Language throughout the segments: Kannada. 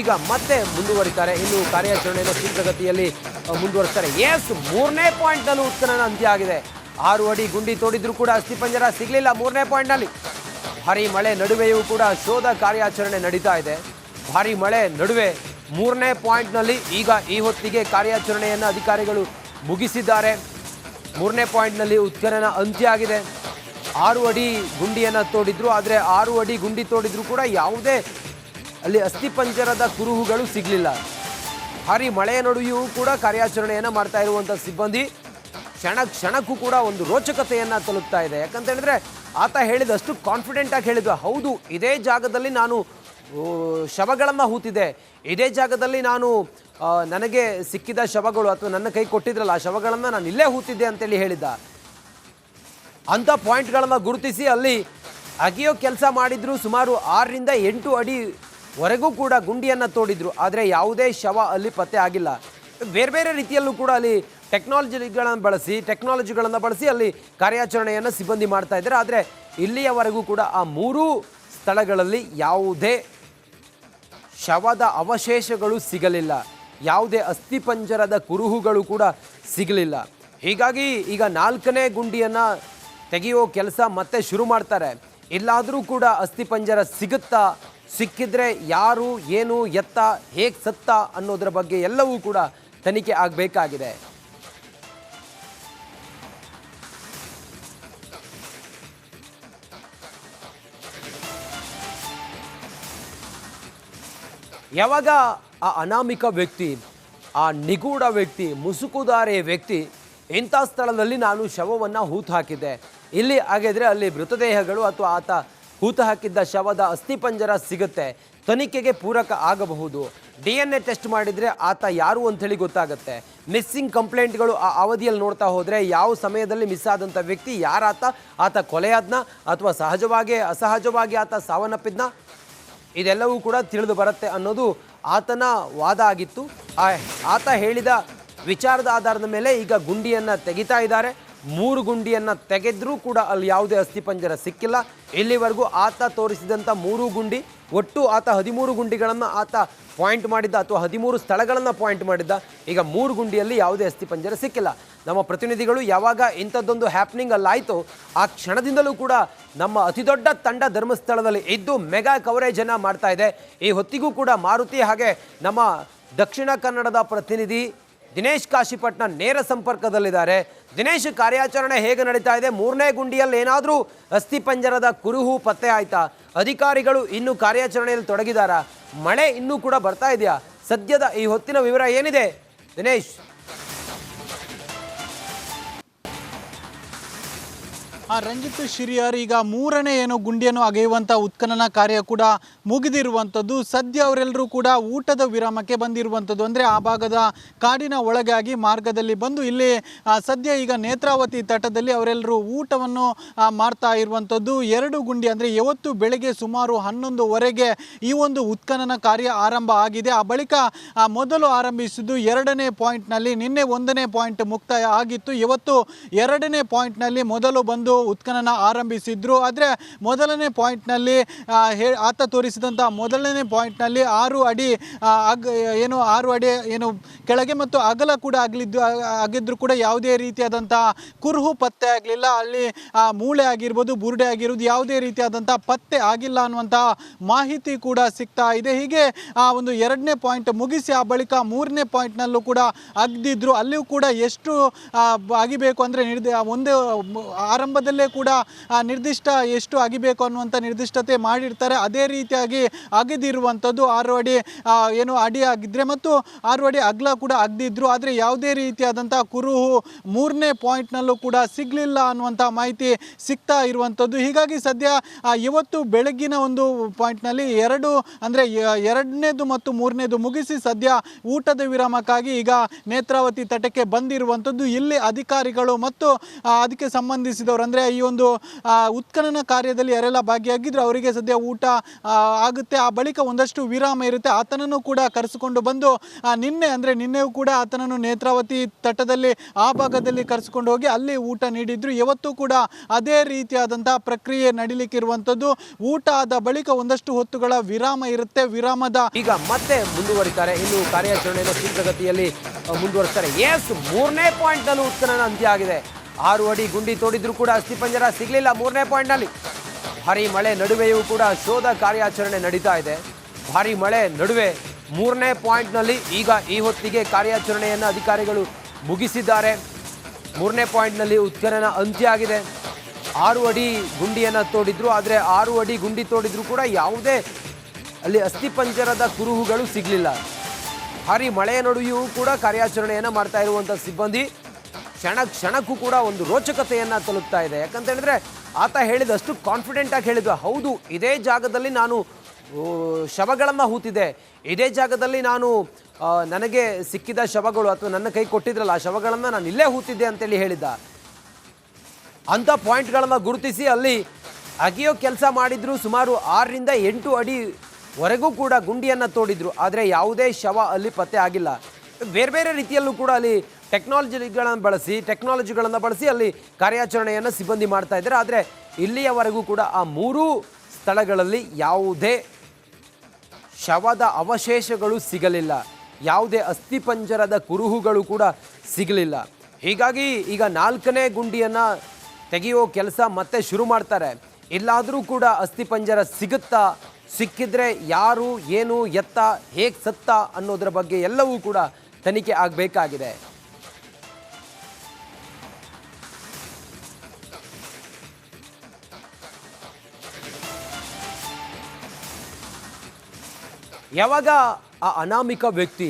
ಈಗ ಮತ್ತೆ ಮುಂದುವರಿತಾರೆ. ಇನ್ನು ಕಾರ್ಯಾಚರಣೆಯನ್ನು ತೀವ್ರಗತಿಯಲ್ಲಿ ಮುಂದುವರಿಸ್ತಾರೆ. ಎಸ್ ಮೂರನೇ ಪಾಯಿಂಟ್ ನಲ್ಲೂ ಉತ್ಖನನ ಅಂತ್ಯ ಆಗಿದೆ ಆರು ಅಡಿ ಗುಂಡಿ ತೋಡಿದ್ರು ಕೂಡ ಅಸ್ಥಿಪಂಜರ ಸಿಗಲಿಲ್ಲ ಮೂರನೇ ಪಾಯಿಂಟ್ನಲ್ಲಿ ಭಾರಿ ಮಳೆ ನಡುವೆಯೂ ಕೂಡ ಶೋಧ ಕಾರ್ಯಾಚರಣೆ ನಡೀತಾ ಇದೆ. ಭಾರಿ ಮಳೆ ನಡುವೆ ಮೂರನೇ ಪಾಯಿಂಟ್ನಲ್ಲಿ ಈಗ ಈ ಹೊತ್ತಿಗೆ ಕಾರ್ಯಾಚರಣೆಯನ್ನು ಅಧಿಕಾರಿಗಳು ಮುಗಿಸಿದ್ದಾರೆ. ಮೂರನೇ ಪಾಯಿಂಟ್ನಲ್ಲಿ ಉತ್ಖನನ ಅಂತ್ಯ ಆಗಿದೆ ಆರು ಅಡಿ ಗುಂಡಿಯನ್ನು ತೋಡಿದ್ರು, ಆದರೆ ಆರು ಅಡಿ ಗುಂಡಿ ತೋಡಿದ್ರು ಕೂಡ ಯಾವುದೇ ಅಲ್ಲಿ ಅಸ್ಥಿಪಂಜರದ ಕುರುಹುಗಳು ಸಿಗಲಿಲ್ಲ. ಭಾರಿ ಮಳೆಯ ನಡುವೆಯೂ ಕೂಡ ಕಾರ್ಯಾಚರಣೆಯನ್ನು ಮಾಡ್ತಾ ಇರುವಂಥ ಸಿಬ್ಬಂದಿ ಕ್ಷಣ ಕ್ಷಣಕ್ಕೂ ಕೂಡ ಒಂದು ರೋಚಕತೆಯನ್ನು ತಲುಪ್ತಾ ಇದೆ. ಯಾಕಂತ ಹೇಳಿದ್ರೆ ಆತ ಹೇಳಿದಷ್ಟು ಕಾನ್ಫಿಡೆಂಟ್ ಆಗಿ ಹೇಳಿದ್ವ. ಹೌದು, ಇದೇ ಜಾಗದಲ್ಲಿ ನಾನು ಶವಗಳನ್ನು ಹೂತಿದೆ ಇದೇ ಜಾಗದಲ್ಲಿ ನಾನು ನನಗೆ ಸಿಕ್ಕಿದ ಶವಗಳು ಅಥವಾ ನನ್ನ ಕೈ ಕೊಟ್ಟಿದ್ರಲ್ಲ, ಆ ಶವಗಳನ್ನು ನಾನು ಇಲ್ಲೇ ಹೂತಿದ್ದೆ ಅಂತೇಳಿ ಹೇಳಿದ್ದ. ಅಂಥ ಪಾಯಿಂಟ್ಗಳನ್ನು ಗುರುತಿಸಿ ಅಲ್ಲಿ ಅಗಿಯೋ ಕೆಲಸ ಮಾಡಿದ್ರು ಸುಮಾರು ಆರರಿಂದ ಎಂಟು ಅಡಿವರೆಗೂ ಕೂಡ ಗುಂಡಿಯನ್ನು ತೋಡಿದ್ರು, ಆದರೆ ಯಾವುದೇ ಶವ ಅಲ್ಲಿ ಪತ್ತೆ ಆಗಿಲ್ಲ. ಬೇರೆ ಬೇರೆ ರೀತಿಯಲ್ಲೂ ಕೂಡ ಅಲ್ಲಿ ಟೆಕ್ನಾಲಜಿಗಳನ್ನು ಬಳಸಿ ಟೆಕ್ನಾಲಜಿಗಳನ್ನು ಬಳಸಿ ಅಲ್ಲಿ ಕಾರ್ಯಾಚರಣೆಯನ್ನು ಸಿಬ್ಬಂದಿ ಮಾಡ್ತಾ ಇದ್ದಾರೆ. ಆದರೆ ಇಲ್ಲಿಯವರೆಗೂ ಕೂಡ ಆ ಮೂರೂ ಸ್ಥಳಗಳಲ್ಲಿ ಯಾವುದೇ ಶವದ ಅವಶೇಷಗಳು ಸಿಗಲಿಲ್ಲ. ಯಾವುದೇ ಅಸ್ಥಿಪಂಜರದ ಕುರುಹುಗಳು ಕೂಡ ಸಿಗಲಿಲ್ಲ. ಹೀಗಾಗಿ ಈಗ ನಾಲ್ಕನೇ ಗುಂಡಿಯನ್ನು ತೆಗೆಯೋ ಕೆಲಸ ಮತ್ತೆ ಶುರು ಮಾಡ್ತಾರೆ. ಇಲ್ಲಾದರೂ ಕೂಡ ಅಸ್ಥಿಪಂಜರ ಸಿಗುತ್ತಾ ಸಿಕ್ಕಿದ್ರೆ ಯಾರು, ಏನು, ಎತ್ತ, ಹೇಗೆ ಸತ್ತ ಅನ್ನೋದರ ಬಗ್ಗೆ ಎಲ್ಲವೂ ಕೂಡ ತನಿಖೆ ಆಗಬೇಕಾಗಿದೆ. ಯಾವಾಗ ಆ ಅನಾಮಿಕ ವ್ಯಕ್ತಿ, ಆ ನಿಗೂಢ ವ್ಯಕ್ತಿ ಮುಸುಕುದಾರೆ ವ್ಯಕ್ತಿ, ಇಂಥ ಸ್ಥಳದಲ್ಲಿ ನಾನು ಶವವನ್ನು ಹೂತು ಹಾಕಿದ್ದೆ. ಇಲ್ಲಿ ಹಾಗಿದ್ರೆ ಅಲ್ಲಿ ಮೃತದೇಹಗಳು ಅಥವಾ ಆತ ಹೂತು ಹಾಕಿದ್ದ ಶವದ ಅಸ್ಥಿಪಂಜರ ಸಿಗುತ್ತೆ. ತನಿಖೆಗೆ ಪೂರಕ ಆಗಬಹುದು. ಡಿ ಎನ್ ಎ ಟೆಸ್ಟ್ ಮಾಡಿದರೆ ಆತ ಯಾರು ಅಂಥೇಳಿ ಗೊತ್ತಾಗುತ್ತೆ. ಮಿಸ್ಸಿಂಗ್ ಕಂಪ್ಲೇಂಟ್ಗಳು ಆ ಅವಧಿಯಲ್ಲಿ ನೋಡ್ತಾ ಹೋದರೆ ಯಾವ ಸಮಯದಲ್ಲಿ ಮಿಸ್ ಆದಂಥ ವ್ಯಕ್ತಿ ಯಾರಾತ? ಆತ ಕೊಲೆಯಾದ್ನ ಅಥವಾ ಸಹಜವಾಗಿ ಅಸಹಜವಾಗಿ ಆತ ಸಾವನ್ನಪ್ಪಿದ್ನ? ಇದೆಲ್ಲವೂ ಕೂಡ ತಿಳಿದು ಬರುತ್ತೆ ಅನ್ನೋದು ಆತನ ವಾದ ಆಗಿತ್ತು. ಆತ ಹೇಳಿದ ವಿಚಾರದ ಆಧಾರದ ಮೇಲೆ ಈಗ ಗುಂಡಿಯನ್ನು ತೆಗಿತಾ ಇದ್ದಾರೆ. ಮೂರು ಗುಂಡಿಯನ್ನು ತೆಗೆದ್ರೂ ಕೂಡ ಅಲ್ಲಿ ಯಾವುದೇ ಅಸ್ಥಿಪಂಜರ ಸಿಕ್ಕಿಲ್ಲ. ಇಲ್ಲಿವರೆಗೂ ಆತ ತೋರಿಸಿದಂಥ ಮೂರು ಗುಂಡಿ, ಒಟ್ಟು ಆತ ಹದಿಮೂರು ಗುಂಡಿಗಳನ್ನು ಆತ ಪಾಯಿಂಟ್ ಮಾಡಿದ್ದ ಅಥವಾ ಹದಿಮೂರು ಸ್ಥಳಗಳನ್ನು ಪಾಯಿಂಟ್ ಮಾಡಿದ್ದ. ಈಗ ಮೂರು ಗುಂಡಿಯಲ್ಲಿ ಯಾವುದೇ ಅಸ್ಥಿಪಂಜರ ಸಿಕ್ಕಿಲ್ಲ. ನಮ್ಮ ಪ್ರತಿನಿಧಿಗಳು ಯಾವಾಗ ಇಂಥದ್ದೊಂದು ಹ್ಯಾಪ್ನಿಂಗ್ ಅಲ್ಲಾಯಿತು ಆ ಕ್ಷಣದಿಂದಲೂ ಕೂಡ ನಮ್ಮ ಅತಿದೊಡ್ಡ ತಂಡ ಧರ್ಮಸ್ಥಳದಲ್ಲಿ ಇದ್ದು ಮೆಗಾ ಕವರೇಜನ್ನು ಮಾಡ್ತಾ ಇದೆ. ಈ ಹೊತ್ತಿಗೂ ಕೂಡ ಮಾರುತಿ ಹಾಗೆ ನಮ್ಮ ದಕ್ಷಿಣ ಕನ್ನಡದ ಪ್ರತಿನಿಧಿ ದಿನೇಶ್ ಕಾಶಿಪಟ್ನ ನೇರ ಸಂಪರ್ಕದಲ್ಲಿದ್ದಾರೆ. ದಿನೇಶ್ ಕಾರ್ಯಾಚರಣೆ ಹೇಗೆ ನಡೀತಾ ಇದೆ? ಮೂರನೇ ಗುಂಡಿಯಲ್ಲಿ ಏನಾದರೂ ಅಸ್ಥಿಪಂಜರದ ಕುರುಹು ಪತ್ತೆ ಆಯ್ತಾ? ಅಧಿಕಾರಿಗಳು ಇನ್ನೂ ಕಾರ್ಯಾಚರಣೆಯಲ್ಲಿ ತೊಡಗಿದಾರಾ? ಮಳೆ ಇನ್ನೂ ಕೂಡ ಬರ್ತಾ ಇದೆಯಾ? ಸದ್ಯದ ಈ ಹೊತ್ತಿನ ವಿವರ ಏನಿದೆ? ದಿನೇಶ್. ಆ ರಂಜಿತ್ ಶಿರಿಯರ್ ಈಗ ಮೂರನೇ ಏನು ಗುಂಡಿಯನ್ನು ಅಗೆಯುವಂಥ ಉತ್ಖನನ ಕಾರ್ಯ ಕೂಡ ಮುಗಿದಿರುವಂಥದ್ದು. ಸದ್ಯ ಅವರೆಲ್ಲರೂ ಕೂಡ ಊಟದ ವಿರಾಮಕ್ಕೆ ಬಂದಿರುವಂಥದ್ದು. ಅಂದರೆ ಆ ಭಾಗದ ಕಾಡಿನ ಒಳಗಾಗಿ ಮಾರ್ಗದಲ್ಲಿ ಬಂದು ಇಲ್ಲಿ ಸದ್ಯ ಈಗ ನೇತ್ರಾವತಿ ತಟದಲ್ಲಿ ಅವರೆಲ್ಲರೂ ಊಟವನ್ನು ಮಾಡ್ತಾ ಇರುವಂಥದ್ದು. ಎರಡು ಗುಂಡಿ ಅಂದರೆ ಇವತ್ತು ಬೆಳಗ್ಗೆ ಸುಮಾರು ಹನ್ನೊಂದುವರೆಗೆ ಈ ಒಂದು ಉತ್ಖನನ ಕಾರ್ಯ ಆರಂಭ ಆಗಿದೆ. ಆ ಬಳಿಕ ಮೊದಲು ಆರಂಭಿಸಿದ್ದು ಎರಡನೇ ಪಾಯಿಂಟ್ನಲ್ಲಿ, ನಿನ್ನೆ ಒಂದನೇ ಪಾಯಿಂಟ್ ಮುಕ್ತಾಯ ಆಗಿತ್ತು. ಇವತ್ತು ಎರಡನೇ ಪಾಯಿಂಟ್ನಲ್ಲಿ ಮೊದಲು ಬಂದು ಉತ್ಖನನ ಆರಂಭಿಸಿದ್ರು. ಆದರೆ ಮೊದಲನೇ ಪಾಯಿಂಟ್ನಲ್ಲಿ ಹೇ, ಆತ ತೋರಿಸಿದಂಥ ಮೊದಲನೇ ಪಾಯಿಂಟ್ನಲ್ಲಿ ಆರು ಅಡಿ ಅಗ್, ಏನು, ಆರು ಅಡಿ, ಏನು, ಕೆಳಗೆ ಮತ್ತು ಅಗಲ ಕೂಡ ಆಗಲಿದ್ದು ಆಗಿದ್ರು ಕೂಡ ಯಾವುದೇ ರೀತಿಯಾದಂಥ ಕುರುಹು ಪತ್ತೆ ಆಗಲಿಲ್ಲ. ಅಲ್ಲಿ ಮೂಳೆ ಆಗಿರ್ಬೋದು, ಬುರುಡೆ ಆಗಿರ್ಬೋದು ಯಾವುದೇ ರೀತಿಯಾದಂಥ ಪತ್ತೆ ಆಗಿಲ್ಲ ಅನ್ನುವಂಥ ಮಾಹಿತಿ ಕೂಡ ಸಿಗ್ತಾ ಇದೆ. ಹೀಗೆ, ಆ, ಒಂದು ಎರಡನೇ ಪಾಯಿಂಟ್ ಮುಗಿಸಿ, ಆ ಬಳಿಕ ಮೂರನೇ ಪಾಯಿಂಟ್ನಲ್ಲೂ ಕೂಡ ಅಗ್ದಿದ್ರು. ಅಲ್ಲಿಯೂ ಕೂಡ ಎಷ್ಟು ಆಗಿಬೇಕು ಅಂದರೆ ನಿರ್ದ ಒಂದು ಮ- ಆರಂಭದಲ್ಲೇ ಕೂಡ ನಿರ್ದಿಷ್ಟ ಎಷ್ಟು ಅಗಿಬೇಕು ಅನ್ನುವಂಥ ನಿರ್ದಿಷ್ಟತೆ ಮಾಡಿರ್ತಾರೆ. ಅದೇ ರೀತಿಯಾಗಿ ಅಗೆದಿರುವಂಥದ್ದು ಆರು ಅಡಿ ಏನು ಅಡಿ ಆಗಿದ್ರೆ ಮತ್ತು ಆರು ಅಡಿ ಅಗಲ ಕೂಡ ಅಗ್ದಿದ್ರು. ಆದರೆ ಯಾವುದೇ ರೀತಿಯಾದಂಥ ಕುರುಹು ಮೂರನೇ ಪಾಯಿಂಟ್ನಲ್ಲೂ ಕೂಡ ಸಿಗಲಿಲ್ಲ ಅನ್ನುವಂಥ ಮಾಹಿತಿ ಸಿಗ್ತಾ ಇರುವಂಥದ್ದು. ಹೀಗಾಗಿ ಸದ್ಯ ಇವತ್ತು ಬೆಳಗ್ಗಿನ ಒಂದು ಪಾಯಿಂಟ್ನಲ್ಲಿ ಎರಡು, ಅಂದರೆ ಎರಡನೇದು ಮತ್ತು ಮೂರನೇದು ಮುಗಿಸಿ ಸದ್ಯ ಊಟದ ವಿರಾಮಕ್ಕಾಗಿ ಈಗ ನೇತ್ರಾವತಿ ತಟಕ್ಕೆ ಬಂದಿರುವಂಥದ್ದು. ಇಲ್ಲಿ ಅಧಿಕಾರಿಗಳು ಮತ್ತು ಅದಕ್ಕೆ ಸಂಬಂಧಿಸಿದವರು ಅಂದರೆ ಈ ಒಂದು ಉತ್ಖನನ ಕಾರ್ಯದಲ್ಲಿ ಯಾರೆಲ್ಲ ಭಾಗಿಯಾಗಿದ್ರು ಅವರಿಗೆ ಸದ್ಯ ಊಟ ಆಗುತ್ತೆ. ಆ ಬಳಿಕ ಒಂದಷ್ಟು ವಿರಾಮ ಇರುತ್ತೆ. ಆತನನ್ನು ಕೂಡ ಕರೆಸಿಕೊಂಡು ಬಂದು ನಿನ್ನೆ ಅಂದರೆ ನಿನ್ನೆಯೂ ಕೂಡ ಆತನನ್ನು ನೇತ್ರಾವತಿ ತಟದಲ್ಲಿ, ಆ ಭಾಗದಲ್ಲಿ ಕರೆಸಿಕೊಂಡು ಹೋಗಿ ಅಲ್ಲಿ ಊಟ ನೀಡಿದ್ರು. ಇವತ್ತು ಕೂಡ ಅದೇ ರೀತಿಯಾದಂಥ ಪ್ರಕ್ರಿಯೆ ನಡೀಲಿಕ್ಕಿರುವಂಥದ್ದು. ಊಟ ಆದ ಬಳಿಕ ಒಂದಷ್ಟು ಹೊತ್ತುಗಳ ವಿರಾಮ ಇರುತ್ತೆ. ವಿರಾಮದ ಈಗ ಮತ್ತೆ ಮುಂದುವರಿತಾರೆ. ಇನ್ನು ಕಾರ್ಯಾಚರಣೆಯನ್ನು ತೀವ್ರಗತಿಯಲ್ಲಿ ಮುಂದುವರಿಸ್ತಾರೆ. ಎಸ್ ಮೂರನೇ ಪಾಯಿಂಟ್ ನಲ್ಲೂ ಉತ್ಖನನ ಅಂತ್ಯ ಆಗಿದೆ. ಆರು ಅಡಿ ಗುಂಡಿ ತೋಡಿದ್ರು ಕೂಡ ಅಸ್ಥಿಪಂಜರ ಸಿಗಲಿಲ್ಲ ಮೂರನೇ ಪಾಯಿಂಟ್ನಲ್ಲಿ. ಭಾರಿ ಮಳೆ ನಡುವೆಯೂ ಕೂಡ ಶೋಧ ಕಾರ್ಯಾಚರಣೆ ನಡೀತಾ ಇದೆ. ಭಾರಿ ಮಳೆ ನಡುವೆ ಮೂರನೇ ಪಾಯಿಂಟ್ನಲ್ಲಿ ಈಗ ಈ ಹೊತ್ತಿಗೆ ಕಾರ್ಯಾಚರಣೆಯನ್ನು ಅಧಿಕಾರಿಗಳು ಮುಗಿಸಿದ್ದಾರೆ. ಮೂರನೇ ಪಾಯಿಂಟ್ನಲ್ಲಿ ಉತ್ಖನನ ಅಂತ್ಯ ಆಗಿದೆ ಆರು ಅಡಿ ಗುಂಡಿಯನ್ನು ತೋಡಿದ್ರು, ಆದರೆ ಆರು ಅಡಿ ಗುಂಡಿ ತೋಡಿದ್ರು ಕೂಡ ಯಾವುದೇ ಅಲ್ಲಿ ಅಸ್ಥಿಪಂಜರದ ಕುರುಹುಗಳು ಸಿಗಲಿಲ್ಲ. ಭಾರಿ ಮಳೆಯ ನಡುವೆಯೂ ಕೂಡ ಕಾರ್ಯಾಚರಣೆಯನ್ನು ಮಾಡ್ತಾ ಇರುವಂಥ ಸಿಬ್ಬಂದಿ ಕ್ಷಣ ಕ್ಷಣಕ್ಕೂ ಕೂಡ ಒಂದು ರೋಚಕತೆಯನ್ನು ತಲುಪ್ತಾ ಇದೆ. ಯಾಕಂತ ಹೇಳಿದ್ರೆ ಆತ ಹೇಳಿದಷ್ಟು ಕಾನ್ಫಿಡೆಂಟ್ ಆಗಿ ಹೇಳಿದ್ವ. ಹೌದು, ಇದೇ ಜಾಗದಲ್ಲಿ ನಾನು ಶವಗಳನ್ನು ಹೂತಿದೆ ಇದೇ ಜಾಗದಲ್ಲಿ ನಾನು ನನಗೆ ಸಿಕ್ಕಿದ ಶವಗಳು ಅಥವಾ ನನ್ನ ಕೈ ಕೊಟ್ಟಿದ್ರಲ್ಲ, ಆ ಶವಗಳನ್ನು ನಾನು ಇಲ್ಲೇ ಹೂತಿದ್ದೆ ಅಂತೇಳಿ ಹೇಳಿದ್ದ. ಅಂಥ ಪಾಯಿಂಟ್ಗಳನ್ನು ಗುರುತಿಸಿ ಅಲ್ಲಿ ಅಗಿಯೋ ಕೆಲಸ ಮಾಡಿದ್ರು. ಸುಮಾರು ಆರರಿಂದ ಎಂಟು ಅಡಿವರೆಗೂ ಕೂಡ ಗುಂಡಿಯನ್ನು ತೋಡಿದ್ರು. ಆದರೆ ಯಾವುದೇ ಶವ ಅಲ್ಲಿ ಪತ್ತೆ ಆಗಿಲ್ಲ. ಬೇರೆ ಬೇರೆ ರೀತಿಯಲ್ಲೂ ಕೂಡ ಅಲ್ಲಿ ಟೆಕ್ನಾಲಜಿಗಳನ್ನು ಬಳಸಿ ಟೆಕ್ನಾಲಜಿಗಳನ್ನು ಬಳಸಿ ಅಲ್ಲಿ ಕಾರ್ಯಾಚರಣೆಯನ್ನು ಸಿಬ್ಬಂದಿ ಮಾಡ್ತಾ ಇದ್ದಾರೆ. ಆದರೆ ಇಲ್ಲಿಯವರೆಗೂ ಕೂಡ ಆ ಮೂರೂ ಸ್ಥಳಗಳಲ್ಲಿ ಯಾವುದೇ ಶವದ ಅವಶೇಷಗಳು ಸಿಗಲಿಲ್ಲ. ಯಾವುದೇ ಅಸ್ಥಿಪಂಜರದ ಕುರುಹುಗಳು ಕೂಡ ಸಿಗಲಿಲ್ಲ. ಹೀಗಾಗಿ ಈಗ ನಾಲ್ಕನೇ ಗುಂಡಿಯನ್ನು ತೆಗೆಯೋ ಕೆಲಸ ಮತ್ತೆ ಶುರು ಮಾಡ್ತಾರೆ. ಇಲ್ಲಾದರೂ ಕೂಡ ಅಸ್ಥಿಪಂಜರ ಸಿಗುತ್ತಾ, ಸಿಕ್ಕಿದ್ರೆ ಯಾರು, ಏನು, ಎತ್ತ, ಹೇಗೆ ಸತ್ತ ಅನ್ನೋದರ ಬಗ್ಗೆ ಎಲ್ಲವೂ ಕೂಡ ತನಿಖೆ ಆಗಬೇಕಾಗಿದೆ. ಯಾವಾಗ ಆ ಅನಾಮಿಕ ವ್ಯಕ್ತಿ,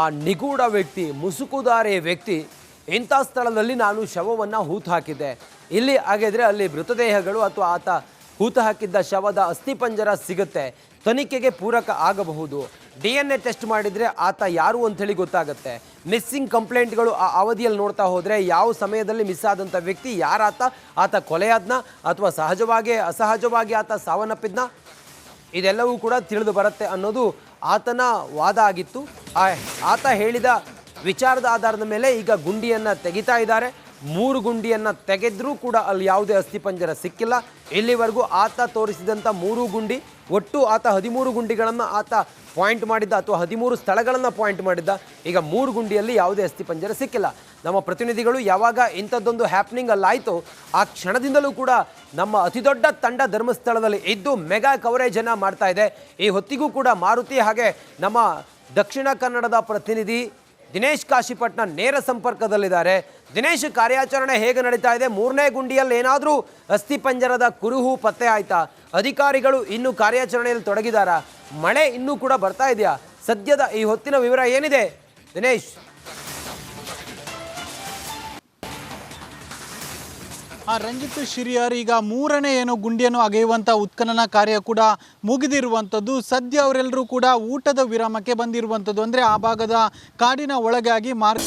ಆ ನಿಗೂಢ ವ್ಯಕ್ತಿ ಮುಸುಕುದಾರೆ ವ್ಯಕ್ತಿ ಇಂಥ ಸ್ಥಳದಲ್ಲಿ ನಾನು ಶವವನ್ನು ಹೂತು ಹಾಕಿದ್ದೆ. ಇಲ್ಲಿ ಹಾಗಿದ್ರೆ ಅಲ್ಲಿ ಮೃತದೇಹಗಳು ಅಥವಾ ಆತ ಹೂತು ಹಾಕಿದ್ದ ಶವದ ಅಸ್ಥಿಪಂಜರ ಸಿಗುತ್ತೆ. ತನಿಖೆಗೆ ಪೂರಕ ಆಗಬಹುದು. ಡಿ ಎನ್ ಎ ಟೆಸ್ಟ್ ಮಾಡಿದರೆ ಆತ ಯಾರು ಅಂಥೇಳಿ ಗೊತ್ತಾಗುತ್ತೆ. ಮಿಸ್ಸಿಂಗ್ ಕಂಪ್ಲೇಂಟ್ಗಳು ಆ ಅವಧಿಯಲ್ಲಿ ನೋಡ್ತಾ ಹೋದರೆ ಯಾವ ಸಮಯದಲ್ಲಿ ಮಿಸ್ ಆದಂಥ ವ್ಯಕ್ತಿ, ಯಾರಾತ, ಆತ ಕೊಲೆಯಾದ್ನ ಅಥವಾ ಸಹಜವಾಗಿ, ಅಸಹಜವಾಗಿ ಆತ ಸಾವನ್ನಪ್ಪಿದ್ನ? ಇದೆಲ್ಲವೂ ಕೂಡ ತಿಳಿದು ಬರುತ್ತೆ ಅನ್ನೋದು ಆತನ ವಾದ ಆಗಿತ್ತು. ಆತ ಹೇಳಿದ ವಿಚಾರದ ಆಧಾರದ ಮೇಲೆ ಈಗ ಗುಂಡಿಯನ್ನು ತೆಗಿತಾ ಇದ್ದಾರೆ. ಮೂರು ಗುಂಡಿಯನ್ನು ತೆಗೆದ್ರೂ ಕೂಡ ಅಲ್ಲಿ ಯಾವುದೇ ಅಸ್ಥಿಪಂಜರ ಸಿಕ್ಕಿಲ್ಲ. ಇಲ್ಲಿವರೆಗೂ ಆತ ತೋರಿಸಿದಂಥ ಮೂರು ಗುಂಡಿ, ಒಟ್ಟು ಆತ ಹದಿಮೂರು ಗುಂಡಿಗಳನ್ನು ಆತ ಪಾಯಿಂಟ್ ಮಾಡಿದ್ದ ಅಥವಾ ಹದಿಮೂರು ಸ್ಥಳಗಳನ್ನು ಪಾಯಿಂಟ್ ಮಾಡಿದ್ದ. ಈಗ ಮೂರು ಗುಂಡಿಯಲ್ಲಿ ಯಾವುದೇ ಅಸ್ಥಿಪಂಜರ ಸಿಕ್ಕಿಲ್ಲ. ನಮ್ಮ ಪ್ರತಿನಿಧಿಗಳು ಯಾವಾಗ ಇಂಥದ್ದೊಂದು ಹ್ಯಾಪ್ನಿಂಗ್ ಅಲ್ಲಾಯಿತು ಆ ಕ್ಷಣದಿಂದಲೂ ಕೂಡ ನಮ್ಮ ಅತಿದೊಡ್ಡ ತಂಡ ಧರ್ಮಸ್ಥಳದಲ್ಲಿ ಇದ್ದು ಮೆಗಾ ಕವರೇಜನ್ನು ಮಾಡ್ತಾ ಇದೆ. ಈ ಹೊತ್ತಿಗೂ ಕೂಡ ಮಾರುತಿ ಹಾಗೆ ನಮ್ಮ ದಕ್ಷಿಣ ಕನ್ನಡದ ಪ್ರತಿನಿಧಿ ದಿನೇಶ್ ಕಾಶಿಪಟ್ನ ನೇರ ಸಂಪರ್ಕದಲ್ಲಿದ್ದಾರೆ. ದಿನೇಶ್ ಕಾರ್ಯಾಚರಣೆ ಹೇಗೆ ನಡೀತಾ ಇದೆ? ಮೂರನೇ ಗುಂಡಿಯಲ್ಲಿ ಏನಾದರೂ ಅಸ್ಥಿಪಂಜರದ ಕುರುಹು ಪತ್ತೆ ಆಯ್ತಾ? ಅಧಿಕಾರಿಗಳು ಇನ್ನೂ ಕಾರ್ಯಾಚರಣೆಯಲ್ಲಿ ತೊಡಗಿದಾರಾ? ಮಳೆ ಇನ್ನೂ ಕೂಡ ಬರ್ತಾ ಇದೆಯಾ? ಸದ್ಯದ ಈ ಹೊತ್ತಿನ ವಿವರ ಏನಿದೆ? ದಿನೇಶ್. ಆ ರಂಜಿತ್ ಶಿರಿಯರ್ ಈಗ ಮೂರನೇ ಏನು ಗುಂಡಿಯನ್ನು ಅಗೆಯುವಂಥ ಉತ್ಖನನ ಕಾರ್ಯ ಕೂಡ ಮುಗಿದಿರುವಂಥದ್ದು. ಸದ್ಯ ಅವರೆಲ್ಲರೂ ಕೂಡ ಊಟದ ವಿರಾಮಕ್ಕೆ ಬಂದಿರುವಂಥದ್ದು. ಅಂದರೆ ಆ ಭಾಗದ ಕಾಡಿನ ಒಳಗಾಗಿ ಮಾರ್ಗ